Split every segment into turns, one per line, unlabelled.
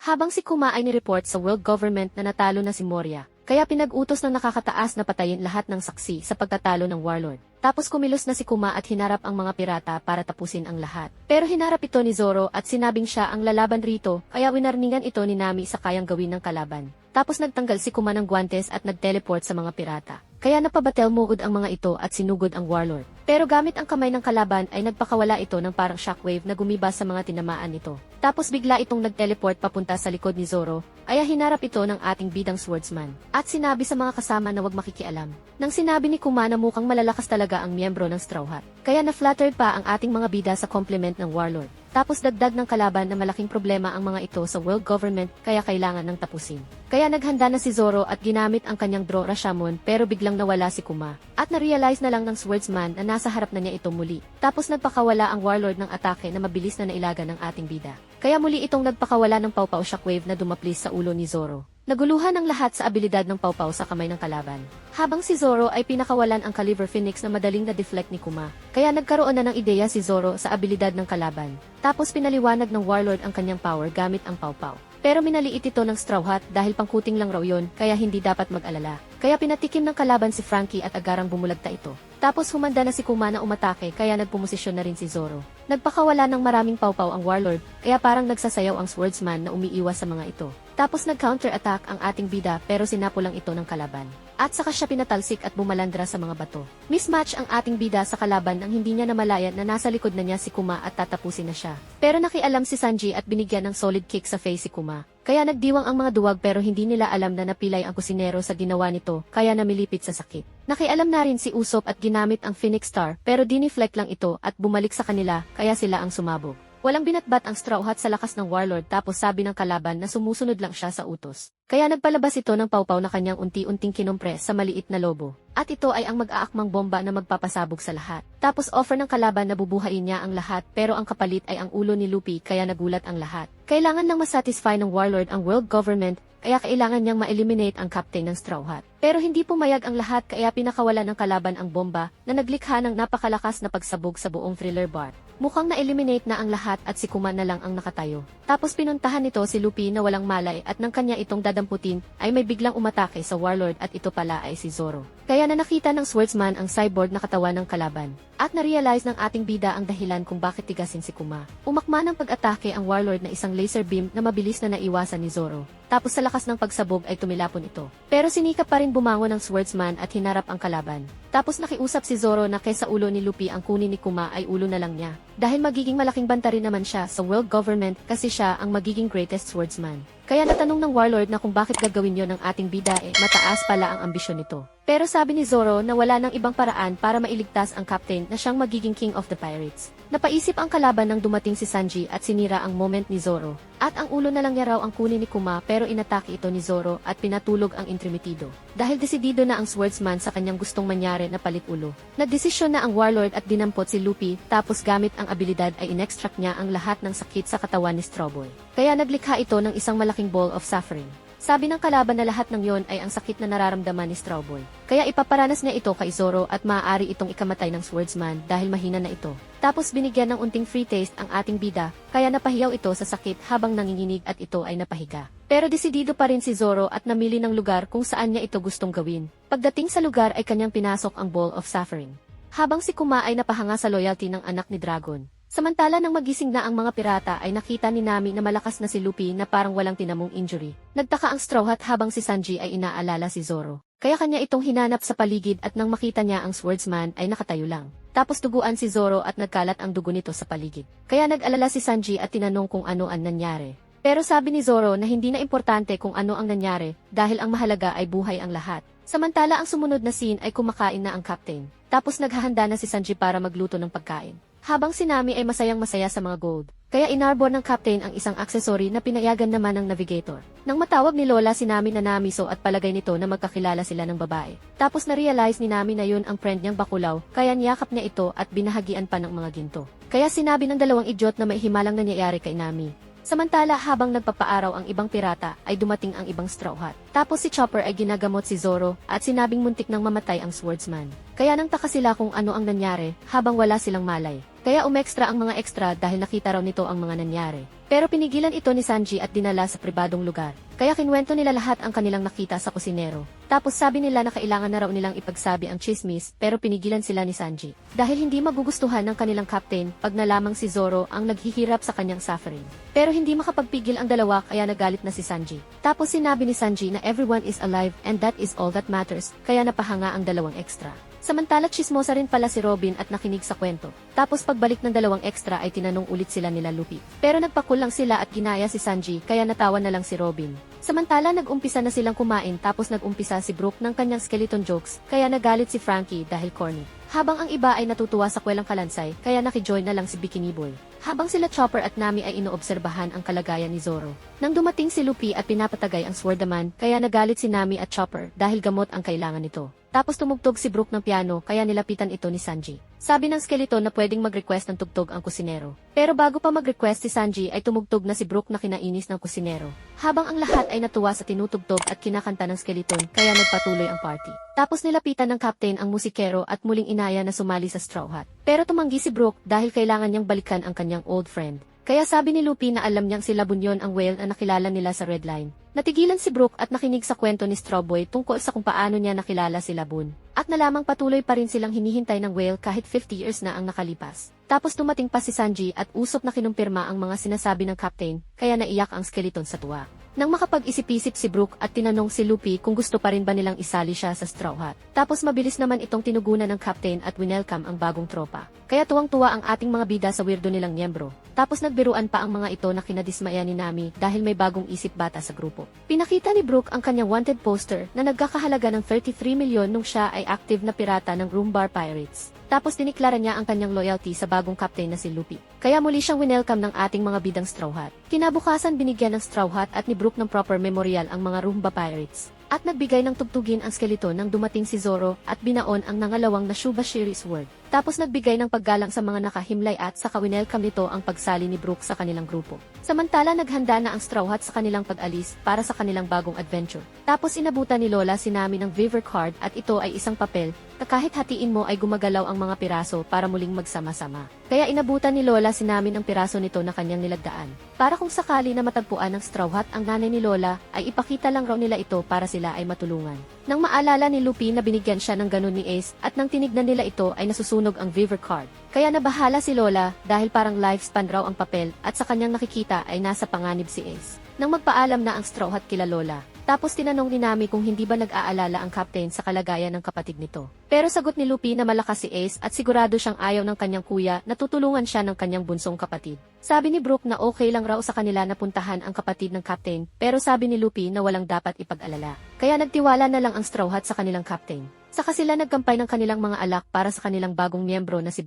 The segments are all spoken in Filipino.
Habang si Kuma ay nireport sa world government na natalo na si Moria, kaya pinag-utos ng nakakataas na patayin lahat ng saksi sa pagtatalo ng warlord. Tapos kumilos na si Kuma at hinarap ang mga pirata para tapusin ang lahat. Pero hinarap ito ni Zoro at sinabing siya ang lalaban rito, kaya winarningan ito ni Nami sa kayang gawin ng kalaban. Tapos nagtanggal si Kuma ng guantes at nag-teleport sa mga pirata. Kaya napabatel muod ang mga ito at sinugod ang warlord. Pero gamit ang kamay ng kalaban ay nagpakawala ito ng parang shockwave na gumiba sa mga tinamaan nito. Tapos bigla itong nag-teleport papunta sa likod ni Zoro, kaya hinarap ito ng ating bidang swordsman. At sinabi sa mga kasama na wag makikialam. Nang sinabi ni Kuma na mukhang malalakas talaga ang miyembro ng Straw Hat. Kaya na-flattered pa ang ating mga bida sa compliment ng warlord. Tapos dagdag ng kalaban na malaking problema ang mga ito sa world government kaya kailangan ng tapusin. Kaya naghanda na si Zoro at ginamit ang kanyang draw Rashomon pero biglang nawala si Kuma. At na-realize na lang ng swordsman na nasa harap na niya ito muli. Tapos nagpakawala ang warlord ng atake na mabilis na nailaga ng ating bida. Kaya muli itong nagpakawala ng pawpaw shockwave na dumaplis sa ulo ni Zoro. Naguluhan ang lahat sa abilidad ng pawpaw sa kamay ng kalaban. Habang si Zoro ay pinakawalan ang Caliber Phoenix na madaling na-deflect ni Kuma. Kaya nagkaroon na ng ideya si Zoro sa abilidad ng kalaban. Tapos pinaliwanag ng Warlord ang kanyang power gamit ang pawpaw. Pero minaliit ito ng Straw Hat dahil pangkuting lang raw yon kaya hindi dapat mag-alala. Kaya pinatikim ng kalaban si Frankie at agarang bumulagta ito. Tapos humanda na si Kuma na umatake kaya nagpumosisyon na rin si Zoro. Nagpakawala ng maraming pawpaw ang Warlord kaya parang nagsasayaw ang swordsman na umiiwas sa mga ito. Tapos nag-counter-attack ang ating bida pero sinapo lang ito ng kalaban. At saka siya pinatalsik at bumalandra sa mga bato. Mismatch ang ating bida sa kalaban nang hindi niya namalayan na nasa likod na niya si Kuma at tatapusin na siya. Pero nakialam si Sanji at binigyan ng solid kick sa face si Kuma. Kaya nagdiwang ang mga duwag pero hindi nila alam na napilay ang kusinero sa ginawa nito kaya namilipit sa sakit. Nakialam na rin si Usopp at ginamit ang Phoenix Star pero diniflect lang ito at bumalik sa kanila kaya sila ang sumabog. Walang binatbat ang Straw Hat sa lakas ng Warlord tapos sabi ng kalaban na sumusunod lang siya sa utos. Kaya nagpalabas ito ng pawpaw na kanyang unti-unting kinumpres sa maliit na lobo. At ito ay ang mag-aakmang bomba na magpapasabog sa lahat. Tapos offer ng kalaban na bubuhayin niya ang lahat pero ang kapalit ay ang ulo ni Luffy kaya nagulat ang lahat. Kailangan nang masatisfy ng Warlord ang world government kaya kailangan niyang ma-eliminate ang captain ng Straw Hat. Pero hindi pumayag ang lahat kaya pinakawala ng kalaban ang bomba na naglikha ng napakalakas na pagsabog sa buong thriller bar. Mukhang na-eliminate na ang lahat at si Kuma na lang ang nakatayo. Tapos pinuntahan nito si Luffy na walang malay at nang kanya itong dadamputin ay may biglang umatake sa Warlord at ito pala ay si Zoro. Kaya na nakita ng swordsman ang cyborg na katawan ng kalaban. At na-realize ng ating bida ang dahilan kung bakit tigasin si Kuma. Umakma ng pag-atake ang Warlord na isang laser beam na mabilis na naiwasan ni Zoro. Tapos sa lakas ng pagsabog ay tumilapon ito. Pero sinikap pa rin bumangon ng swordsman at hinarap ang kalaban. Tapos nakiusap si Zoro na kesa ulo ni Luffy ang kunin ni Kuma ay ulo na lang niya. Dahil magiging malaking banta rin naman siya sa world government kasi siya ang magiging greatest swordsman. Kaya natanong ng Warlord na kung bakit gagawin yon ng ating bida eh mataas pala ang ambisyon nito. Pero sabi ni Zoro na wala nang ibang paraan para mailigtas ang captain na siyang magiging king of the pirates. Napaisip ang kalaban nang dumating si Sanji at sinira ang moment ni Zoro. At ang ulo na lang niya raw ang kunin ni Kuma pero inatake ito ni Zoro at pinatulog ang intrimitido. Dahil desidido na ang swordsman sa kanyang gustong manyari na palit ulo. Nagdesisyon na ang warlord at dinampot si Luffy tapos gamit ang abilidad ay inextract niya ang lahat ng sakit sa katawan ni Strawboy. Kaya naglikha ito ng isang malaking ball of suffering. Sabi ng kalaban na lahat ng yon ay ang sakit na nararamdaman ni Strawboy. Kaya ipaparanas niya ito kay Zoro at maaari itong ikamatay ng swordsman dahil mahina na ito. Tapos binigyan ng unting free taste ang ating bida, kaya napahiyaw ito sa sakit habang nanginginig at ito ay napahiga. Pero desidido pa rin si Zoro at namili ng lugar kung saan niya ito gustong gawin. Pagdating sa lugar ay kanyang pinasok ang Ball of Suffering. Habang si Kuma ay napahanga sa loyalty ng anak ni Dragon. Samantala nang magising na ang mga pirata ay nakita ni Nami na malakas na si Luffy na parang walang tinamong injury. Nagtaka ang Straw Hat habang si Sanji ay inaalala si Zoro. Kaya kanya itong hinanap sa paligid at nang makita niya ang swordsman ay nakatayo lang. Tapos duguan si Zoro at nagkalat ang dugo nito sa paligid. Kaya nag-alala si Sanji at tinanong kung ano ang nangyari. Pero sabi ni Zoro na hindi na importante kung ano ang nangyari dahil ang mahalaga ay buhay ang lahat. Samantala ang sumunod na scene ay kumakain na ang captain. Tapos naghahanda na si Sanji para magluto ng pagkain. Habang si Nami ay masayang masaya sa mga gold. Kaya inarbor ng captain ang isang aksesory na pinayagan naman ng navigator. Nang matawag ni Lola si Nami na Namiso at palagay nito na magkakilala sila ng babae. Tapos na-realize ni Nami na yun ang friend niyang bakulaw, kaya niyakap niya ito at binahagian pa ng mga ginto. Kaya sinabi ng dalawang idiot na may himalang nangyayari kay Nami. Samantala habang nagpapaaraw ang ibang pirata ay dumating ang ibang Straw Hat. Tapos si Chopper ay ginagamot si Zoro at sinabing muntik nang mamatay ang swordsman. Kaya nang taka sila kung ano ang nangyari habang wala silang malay. Kaya umextra ang mga extra dahil nakita raw nito ang mga nangyari. Pero pinigilan ito ni Sanji at dinala sa pribadong lugar. Kaya kinwento nila lahat ang kanilang nakita sa kusinero. Tapos sabi nila na kailangan na raw nilang ipagsabi ang chismis pero pinigilan sila ni Sanji. Dahil hindi magugustuhan ng kanilang captain pag nalamang si Zoro ang naghihirap sa kanyang suffering. Pero hindi makapagpigil ang dalawa kaya nagalit na si Sanji. Tapos sinabi ni Sanji na everyone is alive and that is all that matters kaya napahanga ang dalawang extra. Samantala chismosa rin pala si Robin at nakinig sa kwento. Tapos pagbalik ng dalawang extra ay tinanong ulit sila nila Luffy. Pero nagpakulang sila at ginaya si Sanji kaya natawa na lang si Robin. Samantala nag-umpisa na silang kumain tapos nag-umpisa si Brooke ng kanyang skeleton jokes kaya nagalit si Frankie dahil corny. Habang ang iba ay natutuwa sa kwelang kalansay kaya nakijoin na lang si Bikini Boy. Habang sila Chopper at Nami ay inoobserbahan ang kalagayan ni Zoro. Nang dumating si Luffy at pinapatagay ang Swordaman kaya nagalit si Nami at Chopper dahil gamot ang kailangan nito. Tapos tumugtog si Brook ng piano kaya nilapitan ito ni Sanji. Sabi ng skeleton na pwedeng mag-request ng tugtog ang kusinero. Pero bago pa mag-request si Sanji ay tumugtog na si Brook na kinainis ng kusinero. Habang ang lahat ay natuwa sa tinutugtog at kinakanta ng skeleton kaya nagpatuloy ang party. Tapos nilapitan ng captain ang musikero at muling inaya na sumali sa Straw Hat. Pero tumanggi si Brook dahil kailangan niyang balikan ang kanyang old friend. Kaya sabi ni Luffy na alam niyang sila Bunyon ang whale na nakilala nila sa Red Line. Natigilan si Brook at nakinig sa kwento ni Strawboy tungkol sa kung paano niya nakilala sila Bun. At nalamang patuloy pa rin silang hinihintay ng whale kahit 50 years na ang nakalipas. Tapos dumating pa si Sanji at usop na kinumpirma ang mga sinasabi ng captain, kaya naiyak ang skeleton sa tuwa. Nang makapag-isip-isip si Brook at tinanong si Luffy kung gusto pa rin ba nilang isali siya sa Straw Hat. Tapos mabilis naman itong tinugunan ng captain at winelcome ang bagong tropa. Kaya tuwang-tuwa ang ating mga bida sa weirdo nilang miyembro. Tapos nagbiruan pa ang mga ito na kinadismaya ni Nami dahil may bagong isip bata sa grupo. Pinakita ni Brook ang kanyang wanted poster na nagkakahalaga ng 33 milyon nung siya ay active na pirata ng Roombar Pirates. Tapos diniklara niya ang kanyang loyalty sa bagong captain na si Luffy. Kaya muli siyang winelcome ng ating mga bidang Straw Hat. Kinabukasan binigyan ng Straw Hat at ni Brook ng proper memorial ang mga Roomba Pirates. At nagbigay ng tugtugin ang skeleton nang dumating si Zoro at binaon ang nangalawang na Shubashiri Sword. Tapos nagbigay ng paggalang sa mga nakahimlay at sa kawinelcome nito ang pagsali ni Brook sa kanilang grupo. Samantala naghanda na ang Straw Hat sa kanilang pag-alis para sa kanilang bagong adventure. Tapos inabutan ni Lola si Nami ng Viver Card at ito ay isang papel na kahit hatiin mo ay gumagalaw ang mga piraso para muling magsama-sama. Kaya inabutan ni Lola si Nami ng piraso nito na kanyang nilagdaan. Para kung sakali na matagpuan ng Straw Hat ang nanay ni Lola ay ipakita lang raw nila ito para sila ay matulungan. Nang maalala ni Luffy na binigyan siya ng ganun ni Ace at nang tinignan nila ito ay nasusunog ang Viver Card. Kaya nabahala si Lola dahil parang lifespan raw ang papel at sa kanyang nakikita ay nasa panganib si Ace. Nang magpaalam na ang Straw Hat kila Lola, tapos tinanong ni Nami kung hindi ba nag-aalala ang captain sa kalagayan ng kapatid nito. Pero sagot ni Luffy na malakas si Ace at sigurado siyang ayaw ng kanyang kuya na tutulungan siya ng kanyang bunsong kapatid. Sabi ni Brook na okay lang raw sa kanila na puntahan ang kapatid ng captain pero sabi ni Luffy na walang dapat ipag-alala. Kaya nagtiwala na lang ang Straw Hat sa kanilang captain. Saka sila nagkampay ng kanilang mga alak para sa kanilang bagong miyembro na si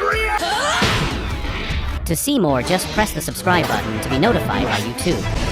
real!
To see more, just press the subscribe button to be notified by YouTube.